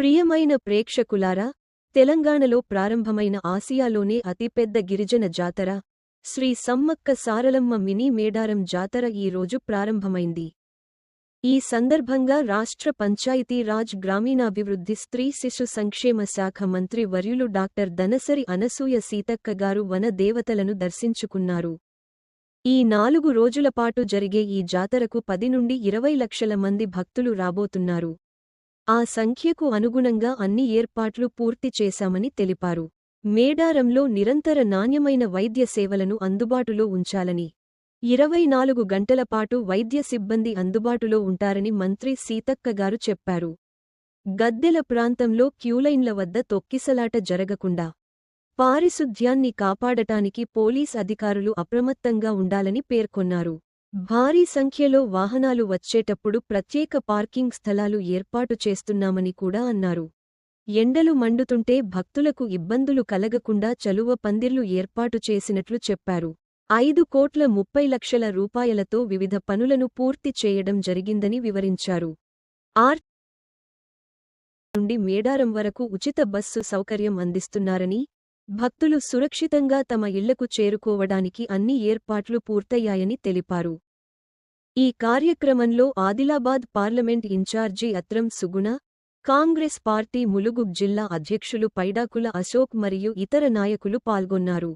ప్రియమైన ప్రేక్షకులారా తెలంగాణలో ప్రారంభమైన ఆసియాలోనే అతిపెద్ద గిరిజన జాతర శ్రీ సమ్మక్క సారలమ్మ మినీ మేడారం జాతర ఈ రోజు ప్రారంభమైంది. ఈ సందర్భంగా రాష్ట్ర పంచాయతీరాజ్ గ్రామీణాభివృద్ధి స్త్రీ శిశు సంక్షేమ శాఖ మంత్రి వర్యులు డాక్టర్ దనసరి అనసూయ సీతక్క గారు వన దేవతలను దర్శించుకున్నారు. ఈ నాలుగు రోజులపాటు జరిగే ఈ జాతరకు పది నుండి ఇరవై లక్షల మంది భక్తులు రాబోతున్నారు. ఆ సంఖ్యకు అనుగుణంగా అన్ని ఏర్పాట్లు పూర్తి చేశామని తెలిపారు. మేడారంలో నిరంతర నాణ్యమైన వైద్య సేవలను అందుబాటులో ఉంచాలని ఇరవై నాలుగు గంటలపాటు వైద్య సిబ్బంది అందుబాటులో ఉంటారని మంత్రి సీతక్క గారు చెప్పారు. గద్దెల ప్రాంతంలో క్యూలైన్ల వద్ద తొక్కిసలాట జరగకుండా పారిశుధ్యాన్ని కాపాడటానికి పోలీస్ అధికారులు అప్రమత్తంగా ఉండాలని పేర్కొన్నారు. భారీ సంఖ్యలో వాహనాలు వచ్చేటప్పుడు ప్రత్యేక పార్కింగ్ స్థలాలు ఏర్పాటు చేస్తున్నామని కూడా అన్నారు. ఎండలు మండుతుంటే భక్తులకు ఇబ్బందులు కలగకుండా చలువ పందిర్లు ఏర్పాటు చేసినట్లు చెప్పారు. ఐదు కోట్ల ముప్పై లక్షల రూపాయలతో వివిధ పనులను పూర్తి చేయడం జరిగిందని వివరించారు. ఆర్ నుండి మేడారం వరకు ఉచిత బస్సు సౌకర్యం అందిస్తున్నారని భక్తులు సురక్షితంగా తమ ఇళ్ళకు చేరుకోవడానికి అన్ని ఏర్పాట్లు పూర్తయ్యాయని తెలిపారు. ఈ కార్యక్రమంలో Adilabad parliament in charge Atram Suguna Congress party Mulugu జిల్లా అధ్యక్షులు పైడాకుల అశోక్ మరియు ఇతర నాయకులు పాల్గొన్నారు.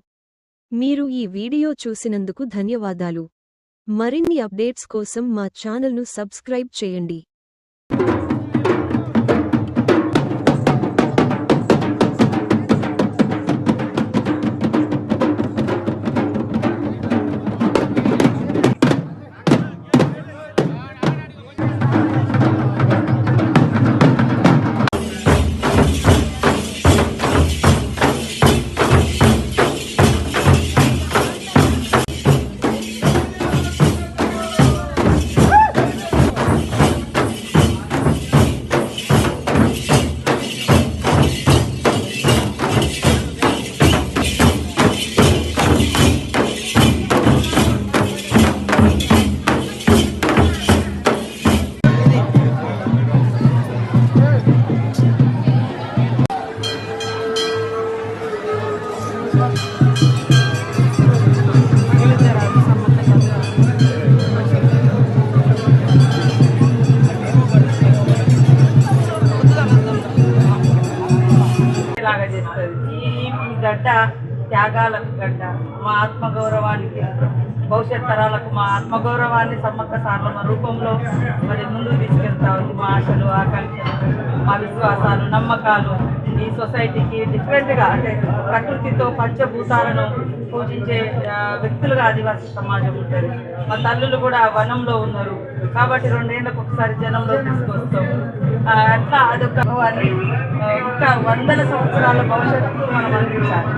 మీరు ఈ వీడియో చూసినందుకు ధన్యవాదాలు. మరిన్ని అప్డేట్స్ కోసం మా ఛానల్ను సబ్స్క్రైబ్ చేయండి. గడ్డ త్యాగాలకు గడ్డ. మా ఆత్మగౌరవానికి భవిష్యత్ తరాలకు మా ఆత్మగౌరవాన్ని సమ్మక్క సారలమ్మ రూపంలో మరి ముందుకు తీసుకెళ్తా ఉంది మా ఆశలు ఆకాంక్షలు మా విశ్వాసాలు నమ్మకాలు. ఈ సొసైటీకి డిఫరెంట్గా అంటే ప్రకృతితో పంచభూతాలను పూజించే వ్యక్తులుగా ఆదివాసీ సమాజం ఉంటుంది. మా తల్లులు కూడా వనంలో ఉన్నారు. కాబట్టి రెండేళ్ళకు ఒకసారి జనంలో తీసుకొస్తాం. అట్లా అదొక అనుభవాన్ని ఇంకా వందల సంవత్సరాల భవిష్యత్తు మనం అందించాలి.